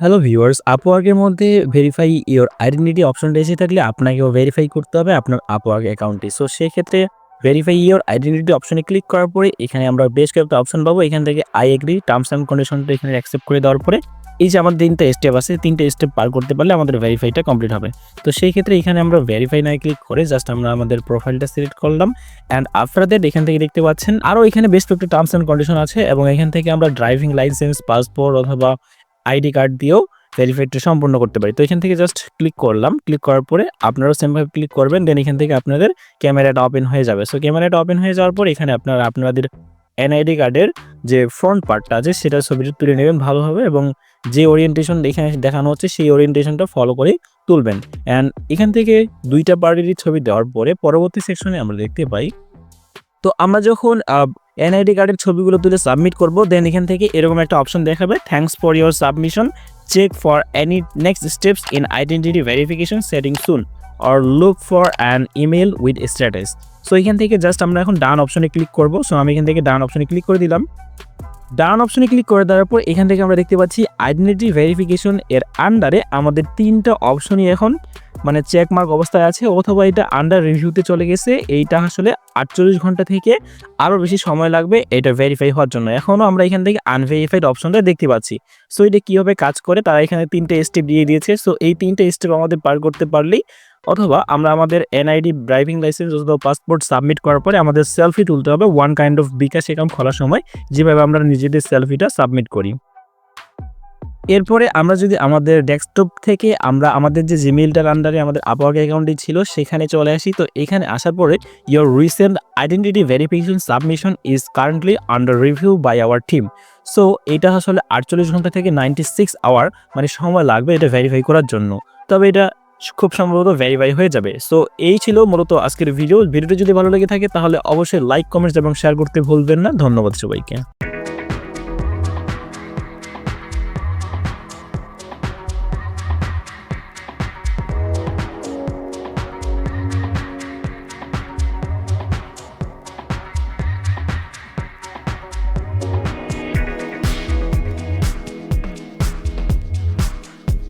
Hello viewers আপওয়ার্কের মধ্যে verify your identity অপশনটা এসে থাকলে আপনাকেও ভেরিফাই করতে হবে আপনার আপওয়ার্ক অ্যাকাউন্টে সো সেক্ষেত্রে ভেরিফাই ইওর আইডেন্টিটি অপশনে ক্লিক করার পরে এখানে আমরা বেশ কয়েকটা অপশন পাবো। এখান থেকে আই এগ্রি টার্মস অ্যান্ড কন্ডিশনটা এখানে অ্যাকসেপ্ট করে দেওয়ার পরে এই যে আমাদের তিনটা স্টেপ আছে, তিনটে স্টেপ পার করতে পারলে আমাদের ভেরিফাইটা কমপ্লিট হবে। তো সেই ক্ষেত্রে এখানে আমরা ভেরিফাই নাই ক্লিক করে জাস্ট আমরা আমাদের প্রোফাইলটা সিলেক্ট করলাম। অ্যান্ড আফটার দ্যাট এখান থেকে দেখতে পাচ্ছেন, আরও এখানে বেশ কয়েকটা টার্মস অ্যান্ড কন্ডিশন আছে এবং এখান থেকে আমরা ড্রাইভিং লাইসেন্স পাসপোর্ট অথবা আইডি কার্ড দিয়েও ভেরিফাইডটা সম্পূর্ণ করতে পারি। তো এখান থেকে জাস্ট ক্লিক করলাম। ক্লিক করার পরে আপনারাও সেমভাবে ক্লিক করবেন দেন এখান থেকে আপনাদের ক্যামেরাটা ওপেন হয়ে যাবে। সো ক্যামেরাটা ওপেন হয়ে যাওয়ার পর এখানে আপনারা আপনাদের এনআইডি কার্ডের যে ফ্রন্ট পার্টটা আছে, সেটা ছবিটা তুলে নেবেন ভালোভাবে এবং যে ওরিয়েন্টেশন এখানে দেখানো হচ্ছে, সেই ওরিয়েন্টেশনটা ফলো করে তুলবেন। অ্যান্ড এখান থেকে দুইটা পার্টিরই ছবি দেওয়ার পরে পরবর্তী সেকশনে আমরা দেখতে পাই। তো আমরা যখন এনআইডি কার্ডের ছবিগুলো তুলে সাবমিট করব দেন এখান থেকে এরকম একটা অপশন দেখাবে। Thanks for your submission check for any next steps in identity verification setting soon or look for an email with status so এখান থেকে জাস্ট আমরা এখন ডান অপশনে ক্লিক করব। সো আমি এখান থেকে ডান অপশনে ক্লিক করে দিলাম। ডান অপশনে ক্লিক করে দেওয়ার পর এখান থেকে আমরা দেখতে পাচ্ছি আইডেন্টিটি ভেরিফিকেশন এর আন্ডারে আমাদের তিনটা অপশনই এখন মানে চেকমার্ক অবস্থায় আছে, অথবা এটা আন্ডার রিভিউতে চলে গেছে, এইটা আসলে আটচল্লিশ ঘণ্টা থেকে আরও বেশি সময় লাগবে এটা ভেরিফাই হওয়ার জন্য। এখনও আমরা এখান থেকে আনভেরিফাইড অপশনটা দেখতে পাচ্ছি। সো এটা কীভাবে কাজ করে, তারা এখানে তিনটে স্টেপ দিয়ে দিয়েছে। সো এই তিনটে স্টেপ আমাদের পার করতে পারলেই, অথবা আমরা আমাদের এনআইডি ড্রাইভিং লাইসেন্স অথবা পাসপোর্ট সাবমিট করার পরে আমাদের সেলফি তুলতে হবে। One kind of bKash account খোলার সময়, যেভাবে আমরা নিজেদের সেলফিটা সাবমিট করি। এরপরে আমরা যদি আমাদের ডেস্কটপ থেকে আমরা আমাদের যে জিমেলটার আন্ডারে আমাদের আপওয়ার্ক অ্যাকাউন্টটি ছিল, সেখানে চলে আসি। তো এখানে আসার পরে your recent identity verification submission is currently under review by our team so এটা আসলে আটচল্লিশ ঘণ্টা থেকে নাইনটি সিক্স আওয়ার মানে সময় লাগবে এটা ভেরিফাই করার জন্য। তবে এটা খুব সম্ভবত ভেরিফাই হয়ে যাবে। সো এই ছিল মূলত আজকের ভিডিও ভিডিওটি যদি ভালো লেগে থাকে, তাহলে অবশ্যই লাইক কমেন্টস এবং শেয়ার করতে ভুলবেন না। ধন্যবাদ সবাইকে।